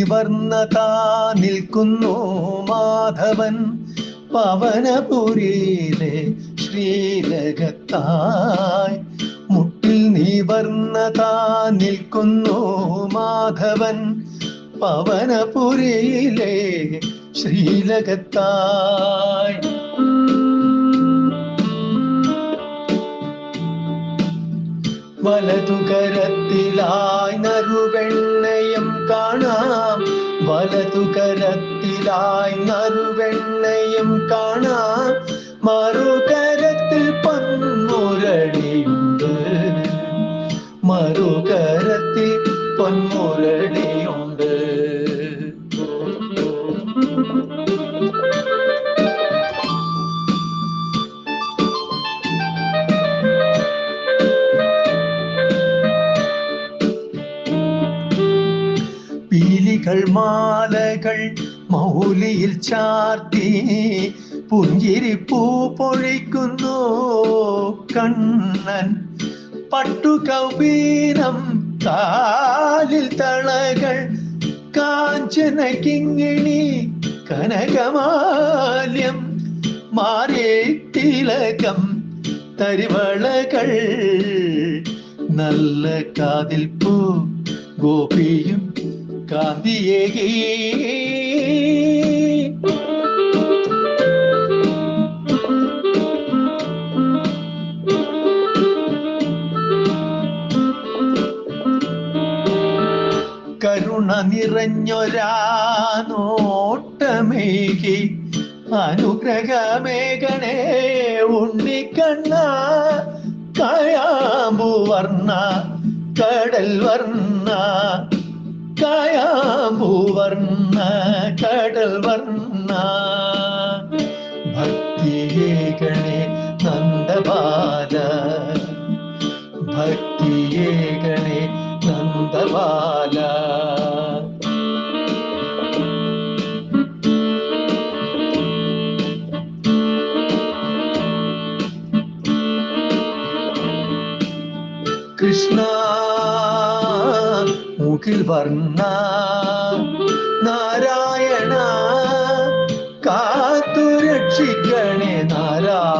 നിവർന്നതാ നിൽക്കുന്നു മാധവൻ. പവനപുരിയിലെ ശ്രീലകത്തായ്. മുട്ടിൽ നിവർന്നതാ നിൽക്കുന്നു മാധവൻ. പവനപുരിയിലെ ശ്രീലകത്തായി. വലതുകരത്തിലായി വലതുകരത്തിലായി നറുവെണ്ണയം കാണാം മറുകരത്തിൽ പീലികൾ മാലകൾ മൗലിയിൽ ചാർത്തി പുഞ്ചിരിപ്പൂ പൊഴിക്കുന്നു. കണ്ണൻ പട്ടുകൗപീനം കാലിൽ തളകൾ കാഞ്ചന കിങ്ങിണി കനകമാല്യം മാറേ തിലകം തരിവളകൾ നല്ല കാതിൽ പൂ ഗോപിയും കാന്തിയേകി കരുണ നിറഞ്ഞൊരാ നോട്ടമേകി. അനുഗ്രഹമേകണേ ഉണ്ണിക്കണ്ണ. കയാമ്പു വർണ കടൽ വർണ കയാമ്പു വർണ കടൽ വർണ. ഭക്തിയേ ഗണേ നന്ദപാല ഭക്തിയേ ഗണേ നന്ദപാല കൃഷ്ണ മുഖിൽ വർണ. നാരായണ കാത്തു രക്ഷിക്കണേ നാരായണ